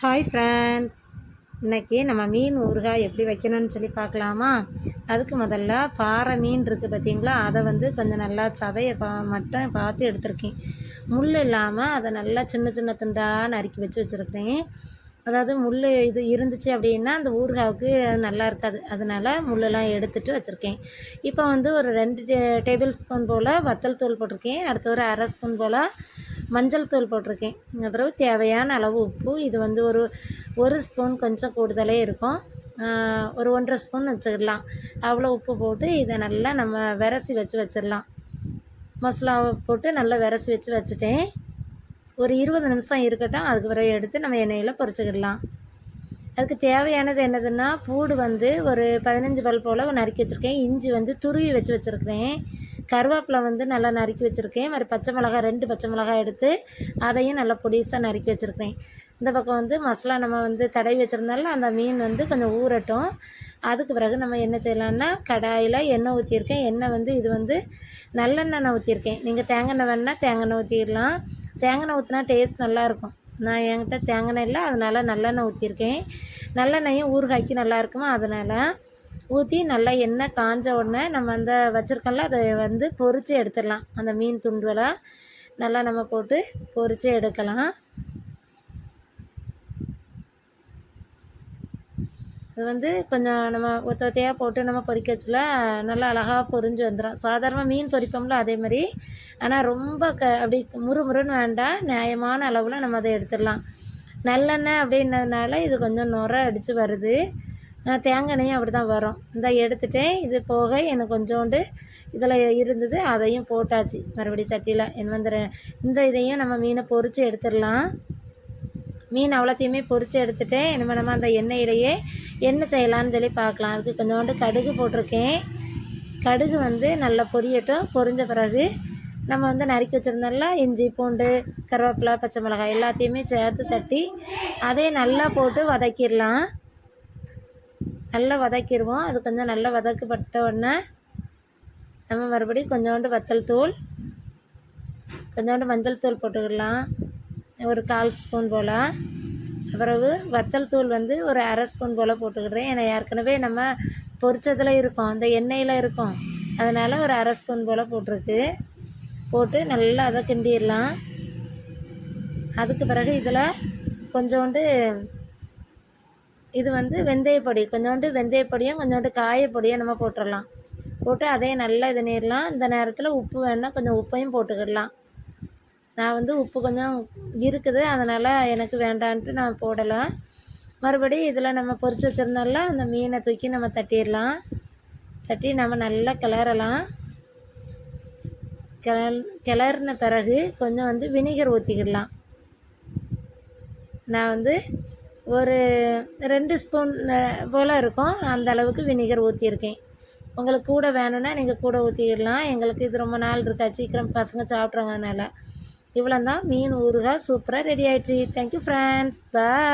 Hi friends இன்றைக்கி நம்ம மீன் ஊறுகாய் எப்படி வைக்கணும்னு சொல்லி பார்க்கலாமா? அதுக்கு முதல்ல பாறை மீன் இருக்குது பார்த்தீங்களா? அதை வந்து கொஞ்சம் நல்லா சதையை பா மட்டும் பார்த்து எடுத்திருக்கேன். முள் இல்லாமல் அதை நல்லா சின்ன சின்ன துண்டாக நறுக்கி வச்சு வச்சுருக்கிறேன். அதாவது முள் இது இருந்துச்சு அப்படின்னா அந்த ஊறுகாவுக்கு அது நல்லா இருக்காது. அதனால் முள்ளெல்லாம் எடுத்துகிட்டு வச்சுருக்கேன். இப்போ வந்து ஒரு ரெண்டு டே டேபிள் ஸ்பூன் போல் வத்தல் தூள் போட்டிருக்கேன். அடுத்து ஒரு அரை ஸ்பூன் போல் மஞ்சள் தூள் போட்டிருக்கேன். அப்புறம் தேவையான அளவு உப்பு. இது வந்து ஒரு ஒரு ஸ்பூன் கொஞ்சம் கூடுதலே இருக்கும். ஒரு ஒன்றரை ஸ்பூன் வச்சுக்கிடலாம். அவ்வளோ உப்பு போட்டு இதை நல்லா நம்ம விரசி வச்சு வச்சிடலாம். மசாலாவை போட்டு நல்லா விரசி வச்சு வச்சுட்டேன். ஒரு இருபது நிமிஷம் இருக்கட்டும். அதுக்கு பிறகு எடுத்து நம்ம எண்ணெயில் பொறிச்சிக்கிடலாம் அதுக்கு தேவையானது என்னதுன்னா பூடு வந்து ஒரு பதினஞ்சு பல் போல் நறுக்கி வச்சுருக்கேன். இஞ்சி வந்து துருவி வச்சு வச்சுருக்கிறேன். கருவேப்பிலை வந்து நல்லா நறுக்கி வச்சுருக்கேன். மாதிரி பச்சை மிளகா ரெண்டு பச்சை மிளகா எடுத்து அதையும் நல்லா பொடிசாக நறுக்கி வச்சுருக்கேன் இந்த பக்கம் வந்து மசாலா நம்ம வந்து தடவி வச்சுருந்தாலும் அந்த மீன் வந்து கொஞ்சம் ஊறட்டும். அதுக்கு பிறகு நம்ம என்ன செய்யலான்னா கடாயில் எண்ணெய் ஊற்றியிருக்கேன் எண்ணெய் வந்து இது வந்து நல்லெண்ணெய் ஊற்றியிருக்கேன் நீங்கள் தேங்காய் வேணால் தேங்காய் ஊற்றிடலாம் தேங்காய் ஊற்றினா டேஸ்ட் நல்லாயிருக்கும் நான் என்கிட்ட தேங்காய் இல்லை அதனால் நல்லெண்ணெய் ஊற்றிருக்கேன் நல்லெண்ணெயும் ஊறுகாய்க்கு நல்லா இருக்குமா? அதனால் ஊற்றி நல்லா எண்ணெய் காஞ்ச உடனே நம்ம அந்த வச்சுருக்கோம்ல அதை வந்து பொறிச்சு எடுத்துடலாம். அந்த மீன் துண்டுகளை நல்லா நம்ம போட்டு பொறிச்சு எடுக்கலாம். அது வந்து கொஞ்சம் நம்ம ஒத்த ஒத்தையாக போட்டு நம்ம பொறிக்க வச்சுல நல்லா அழகாக பொறிஞ்சு வந்துடும் சாதாரணமாக மீன் பொரிப்போம்ல அதே மாதிரி. ஆனால் ரொம்ப க அப்படி முறுமுறுன்னு வேண்டாம் நியாயமான அளவில் நம்ம அதை எடுத்துடலாம். நல்லெண்ணெய் அப்படின்னதுனால இது கொஞ்சம் நுர அடித்து வருது. தேங்காய் எண்ணெயும் அப்படி தான் வரும் இந்த எடுத்துட்டேன். இது போக எனக்கு கொஞ்சோண்டு இதில் இருந்தது அதையும் போட்டாச்சு. மறுபடியும் சட்டியில். என் வந்து இந்த இதையும் நம்ம மீனை பொறிச்சு எடுத்துடலாம். மீன் அவ்வளோத்தையுமே பொறிச்சு எடுத்துட்டேன். இனிமேல் நம்ம அந்த எண்ணெயிலேயே எண்ணெய் செய்யலான்னு சொல்லி பார்க்கலாம். அதுக்கு கொஞ்சோண்டு கடுகு போட்டிருக்கேன். கடுகு வந்து நல்லா பொரியட்டும். பொரிஞ்ச பிறகு நம்ம வந்து நறுக்கி வச்சுருந்தோம்ல இஞ்சி பூண்டு கருவேப்பிலை பச்சை மிளகாய் எல்லாத்தையுமே சேர்த்து தட்டி அதே நல்லா போட்டு வதக்கிடலாம். நல்லா வதக்கிடுவோம். அது கொஞ்சம் நல்லா வதக்கப்பட்ட உடனே நம்ம மறுபடியும் கொஞ்சோண்டு வத்தல் தூள் கொஞ்சோண்டு மஞ்சள் தூள் போட்டுக்கிடலாம் ஒரு கால் ஸ்பூன் போல். பிறகு வத்தல் தூள் வந்து ஒரு அரை ஸ்பூன் போல் போட்டுக்கிடுறேன். ஏன்னா ஏற்கனவே நம்ம பொரிச்சதில் இருக்கும். அந்த எண்ணெயில் இருக்கும். அதனால் ஒரு அரை ஸ்பூன் போல் போட்டிருக்கு. போட்டு நல்லா அதை கிண்டிடலாம். அதுக்கு பிறகு இதில் கொஞ்சோண்டு இது வந்து வெந்தயப்பொடி கொஞ்சோண்டு வெந்தயப்பொடியும் கொஞ்சோண்டு காயப்பொடியும் நம்ம போட்டுடலாம் போட்டு அதையும் நல்லா இது நீரலாம். இந்த நேரத்தில் உப்பு வேணால் கொஞ்சம் உப்பையும் போட்டுக்கிடலாம். நான் வந்து உப்பு கொஞ்சம் இருக்குது. அதனால் எனக்கு வேண்டான்ட்டு நான் போடலை. மறுபடி இதில் நம்ம பொறிச்சு வச்சுருந்தோம்ல அந்த மீனை தூக்கி நம்ம தட்டிடலாம். தட்டி நம்ம நல்லா கிளறலாம். கிள கிளறின பிறகு கொஞ்சம் வந்து வினிகர் ஊற்றிக்கிடலாம் நான் வந்து ஒரு ரெண்டு ஸ்பூன் போல் இருக்கும். அந்த அளவுக்கு வினிகர் ஊற்றியிருக்கேன் உங்களுக்கு கூட வேணும்னா நீங்கள் கூட ஊற்றிடலாம் எங்களுக்கு இது ரொம்ப நாள் இருக்கா சீக்கிரம் பசங்க சாப்பிட்றாங்க அதனால் இவ்வளோ தான் மீன் ஊறுகாய் சூப்பராக ரெடி ஆகிடுச்சி தேங்க்யூ ஃப்ரெண்ட்ஸ் பாய்